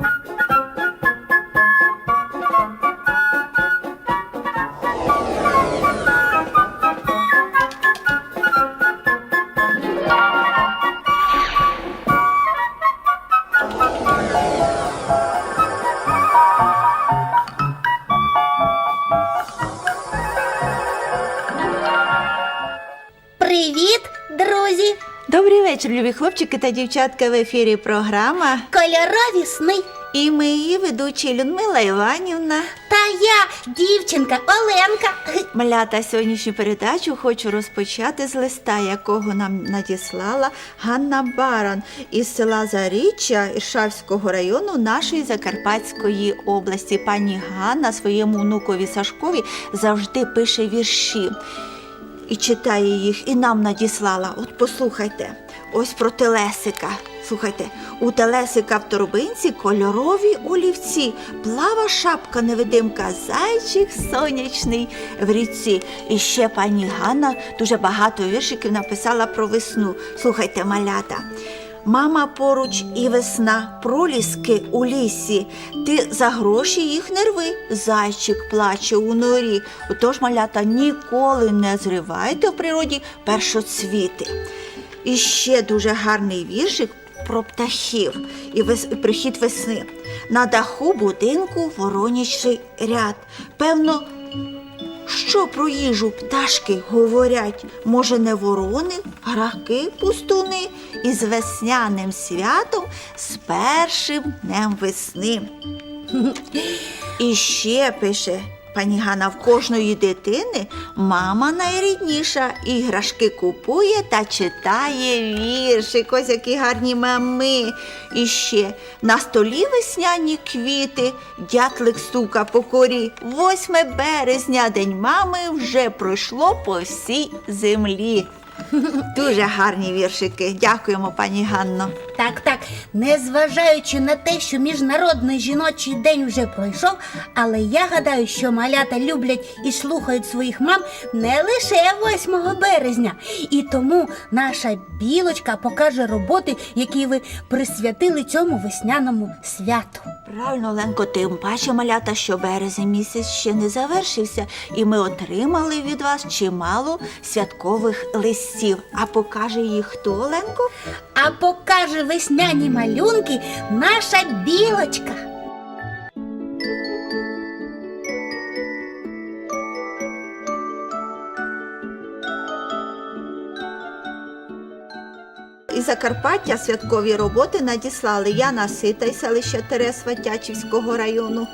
you вечір, любі хлопчики та дівчатка в ефірі програма. Кольорові сни. І ми її ведучі Людмила Іванівна. Та я, дівчинка Оленка. Малята сьогоднішню передачу хочу розпочати з листа, якого нам надіслала Ганна Баран із села Заріччя Іршавського району нашої Закарпатської області. Пані Ганна своєму внукові Сашкові завжди пише вірші і читає їх, і нам надіслала. От послухайте, ось про телесика. Слухайте, у телесика в торбинці кольорові олівці, плава шапка невидимка, зайчик сонячний в річці. І ще пані Ганна дуже багато віршиків написала про весну. Слухайте, малята. Мама поруч і весна, проліски у лісі. Ти за гроші їх не рви. Зайчик плаче у норі. Отож, малята, ніколи не зривайте в природі першоцвіти. І ще дуже гарний віршик про птахів і вес... прихід весни. На даху будинку воронячий ряд. Певно, що про їжу пташки говорять? Може, не ворони, граки, пустуни, і з весняним святом, з першим днем весни. І ще пише пані Ганна, в кожної дитини мама найрідніша, іграшки купує та читає вірші. Ось які гарні мами. І ще на столі весняні квіти, дятлик стука по корі. 8 березня, день мами вже пройшло по всій землі. Дуже гарні віршики. Дякуємо, пані Ганно. Так, так, незважаючи на те, що міжнародний жіночий день вже пройшов, але я гадаю, що малята люблять і слухають своїх мам не лише 8 березня. І тому наша білочка покаже роботи, які ви присвятили цьому весняному святу. Правильно, Ленко, тим паче малята, що березень місяць ще не завершився, і ми отримали від вас чимало святкових листів. А покаже їх хто, Ленко? А покаже весняні малюнки наша білочка. Із Закарпаття святкові роботи надіслали Яна Сита із селища Тересва Тячівського району.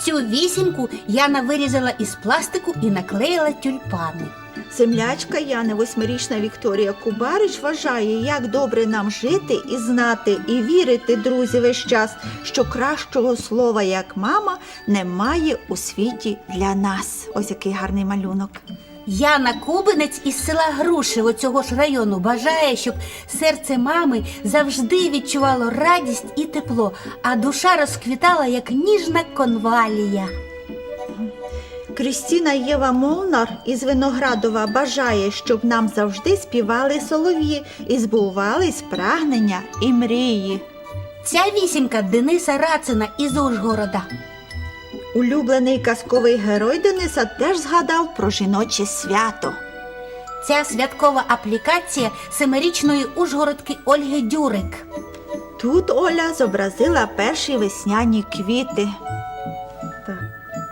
Цю вісімку Яна вирізала із пластику і наклеїла тюльпани. Землячка Яни, восьмирічна Вікторія Кубарич, вважає, як добре нам жити і знати, і вірити, друзі, весь час, що кращого слова, як мама, немає у світі для нас. Ось який гарний малюнок. Яна Кубинець із села Грушево цього ж району бажає, щоб серце мами завжди відчувало радість і тепло, а душа розквітала, як ніжна конвалія. Крістіна Єва Молнар із Виноградова бажає, щоб нам завжди співали солов'ї і збувались прагнення і мрії. Ця вісімка Дениса Рацина із Ужгорода. Улюблений казковий герой Дениса теж згадав про жіноче свято. Ця святкова аплікація семирічної ужгородки Ольги Дюрик. Тут Оля зобразила перші весняні квіти.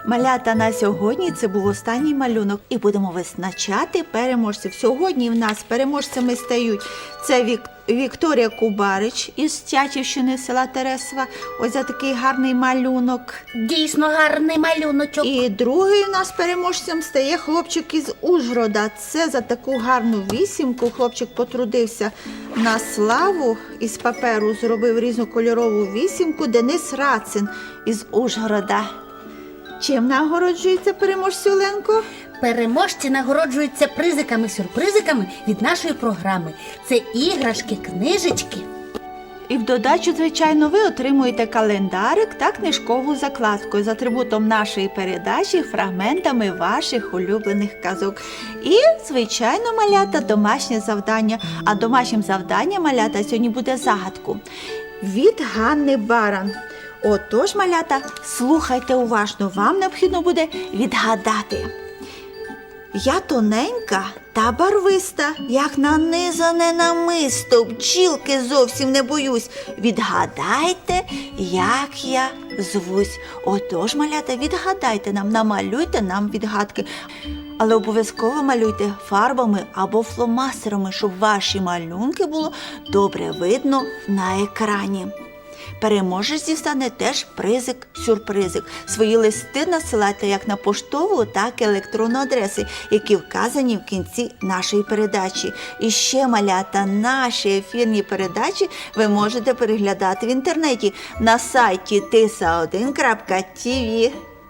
Малята на сьогодні це був останній малюнок, і будемо визначати переможців. Сьогодні в нас переможцями стають це Вік... Вікторія Кубарич із Тячівщини села Тересва. Ось за такий гарний малюнок. Дійсно гарний малюночок. І другий у нас переможцем стає хлопчик із Ужгорода. Це за таку гарну вісімку. Хлопчик потрудився на славу із паперу, зробив різнокольорову вісімку. Денис Рацин із Ужгорода. Чим нагороджується переможцю Оленко? Переможці нагороджуються призиками-сюрпризиками від нашої програми. Це іграшки, книжечки. І в додачу, звичайно, ви отримуєте календарик та книжкову закладку з атрибутом нашої передачі, фрагментами ваших улюблених казок. І, звичайно, малята домашнє завдання. А домашнім завданням малята сьогодні буде загадку від Ганни Баран. Отож, малята, слухайте уважно, вам необхідно буде відгадати. Я тоненька та барвиста, як нанизане намисто, бджілки зовсім не боюсь. Відгадайте, як я звусь. Отож, малята, відгадайте нам, намалюйте нам відгадки. Але обов'язково малюйте фарбами або фломастерами, щоб ваші малюнки було добре видно на екрані. Переможець дістане теж призик, сюрпризик. Свої листи насилайте як на поштову, так і електронну адреси, які вказані в кінці нашої передачі. І ще малята, наші ефірні передачі ви можете переглядати в інтернеті на сайті tisa1.tv.